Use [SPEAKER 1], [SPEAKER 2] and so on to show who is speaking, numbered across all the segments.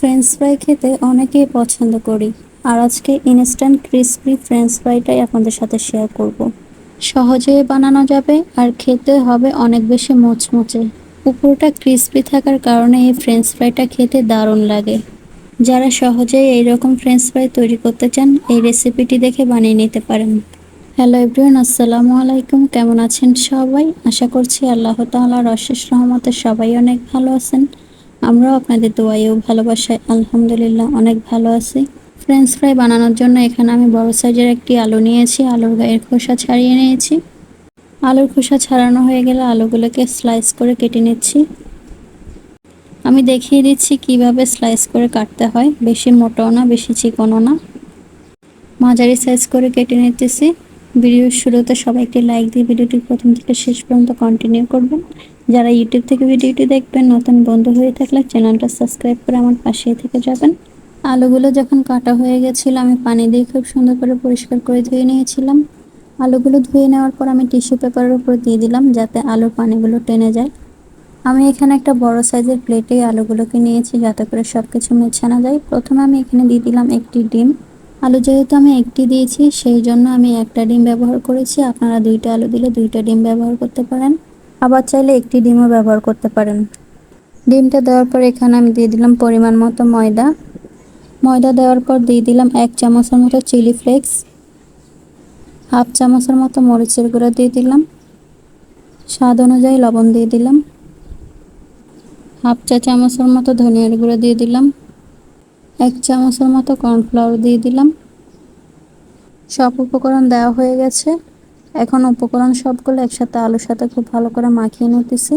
[SPEAKER 1] French fry খেতে অনেকেই পছন্দ করি। আর আজকে ইনস্ট্যান্ট ক্রিসপি ফ্রেঞ্চ ফ্রাইটাই আপনাদের সাথে শেয়ার করব। সহজে বানানো যাবে আর খেতে হবে অনেক বেশি মুচমুচে। উপরটা ক্রিসপি থাকার কারণে এই ফ্রেঞ্চ ফ্রাইটা খেতে দারুণ লাগে। যারা সহজেই এইরকম ফ্রেঞ্চ ফ্রাই তৈরি করতে চান, এই রেসিপিটি দেখে বানিয়ে নিতে পারেন। হ্যালো এভরিওয়ান আসসালামু আলাইকুম। কেমন আছেন সবাই? আশা করছি আল্লাহ তাআলার অশেষ রহমতে সবাই অনেক ভালো আছেন। আমরাও আপনাদের দোয়াই ও ভালোবাসায় আলহামদুলিল্লাহ অনেক ভালো আছি। ফ্রেঞ্চ ফ্রাই বানানোর জন্য এখানে আমি বড় সাইজের একটি আলু নিয়েছি, আলুর গায়ের খোসা ছাড়িয়ে নিয়েছি। আলুর খোসা ছাড়ানো হয়ে গেলে আলুগুলোকে স্লাইস করে কেটে নিচ্ছি। আমি দেখিয়ে দিচ্ছি কীভাবে স্লাইস করে কাটতে হয়, বেশি মোটাও না, বেশি চিকনও না। মাঝারি সাইজ করে কেটে নিতেছি। ভিডিওর শুরুতে সবাই একটি লাইক দিয়ে ভিডিওটি প্রথম থেকে শেষ পর্যন্ত কন্টিনিউ করবেন। যারা ইউটিউব থেকে ভিডিওটি দেখবেন, নতুন বন্ধু হয়ে থাকলে চ্যানেলটা সাবস্ক্রাইব করে আমার পাশেই থেকে যাবেন। আলুগুলো যখন কাটা হয়ে গেছিল, আমি পানি দিয়ে খুব সুন্দর করে পরিষ্কার করে ধুয়ে নিয়েছিলাম। আলুগুলো ধুয়ে নেওয়ার পর আমি টিস্যু পেপারের উপর দিয়ে দিলাম, যাতে আলুর পানিগুলো টেনে যায়। আমি এখানে একটা বড় সাইজের প্লেটে আলুগুলোকে নিয়েছি, যাতে করে সব কিছু মেছানো যায়। প্রথমে আমি এখানে দিয়ে দিলাম একটি ডিম। আলু যেহেতু আমি একটি দিয়েছি, সেই জন্য আমি একটা ডিম ব্যবহার করেছি। আপনারা দুইটা আলু দিলে দুইটা ডিম ব্যবহার করতে পারেন। আবার চাইলে একটি ডিমও ব্যবহার করতে পারেন। ডিমটা দেওয়ার পর এখানে আমি দিয়ে দিলাম পরিমাণ মতো ময়দা। ময়দা দেওয়ার পর দিয়ে দিলাম এক চামচের মতো চিলি ফ্লেক্স। হাফ চামচের মতো মরিচের গুঁড়ো দিয়ে দিলাম। স্বাদ অনুযায়ী লবণ দিয়ে দিলাম। হাফ চা চামচের মতো ধনিয়ার গুঁড়ো দিয়ে দিলাম। এক চামচের মতো কর্নফ্লাওয়ার দিয়ে দিলাম। সব উপকরণ দেওয়া হয়ে গেছে। এখন উপকরণ সবগুলো একসাথে আলুর সাথে খুব ভালো করে মাখিয়ে নিতেছি।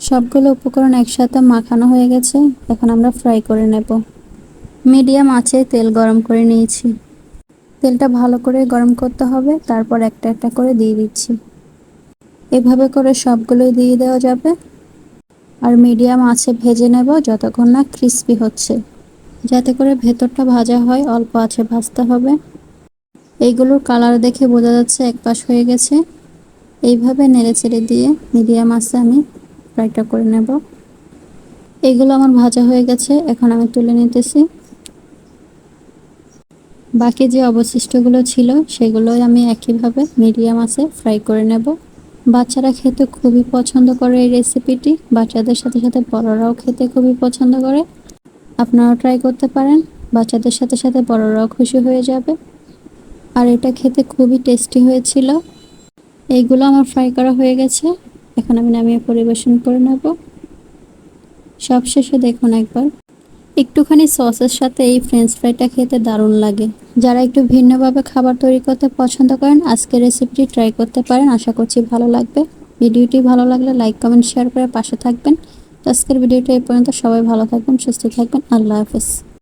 [SPEAKER 1] সবগুলো উপকরণ একসাথে মাখানো হয়ে গেছে, এখন আমরা ফ্রাই করে নেব। মিডিয়াম আঁচে তেল গরম করে নিয়েছি। তেলটা ভালো করে গরম করতে হবে, তারপর একটা একটা করে দিয়ে দিচ্ছি। এভাবে করে সবগুলোই দিয়ে দেওয়া যাবে। আর মিডিয়াম আঁচে ভেজে নেব যতক্ষণ না ক্রিস্পি হচ্ছে। যাতে করে ভেতরটা ভাজা হয়, অল্প আছে ভাজতে হবে। এইগুলোর কালার দেখে বোঝা যাচ্ছে এক পাশ হয়ে গেছে। এইভাবে নেড়ে ছেড়ে দিয়ে মিডিয়াম আছে আমি ফ্রাইটা করে নেব। এইগুলো আমার ভাজা হয়ে গেছে, এখন আমি তুলে নিতেছি। বাকি যে অবশিষ্টগুলো ছিল সেগুলোই আমি একইভাবে মিডিয়াম আছে ফ্রাই করে নেব। বাচ্চারা খেতে খুবই পছন্দ করে এই রেসিপিটি, বাচ্চাদের সাথে সাথে বড়রাও খেতে খুবই পছন্দ করে। আপনারাও ট্রাই করতে পারেন, বাচ্চাদের সাথে সাথে বড়রাও খুশি হয়ে যাবে। আর এটা খেতে খুবই টেস্টি হয়েছিল। এইগুলো আমার ফ্রাই করা হয়ে গেছে। এখন আমি নামিয়ে পরিবেশন করে নেব। সবশেষে দেখুন একবার। একটুখানি সসের সাথে এই ফ্রেঞ্চ ফ্রাইটা খেতে দারুণ লাগে। যারা একটু ভিন্নভাবে খাবার তৈরি করতে পছন্দ করেন, আজকের রেসিপিটি ট্রাই করতে পারেন। আশা করছি ভালো লাগবে। ভিডিওটি ভালো লাগলে লাইক কমেন্ট শেয়ার করে পাশে থাকবেন। আজকের ভিডিওটা এই পর্যন্ত। সবাই ভালো থাকবেন, সুস্থ থাকবেন। আল্লাহ হাফেজ।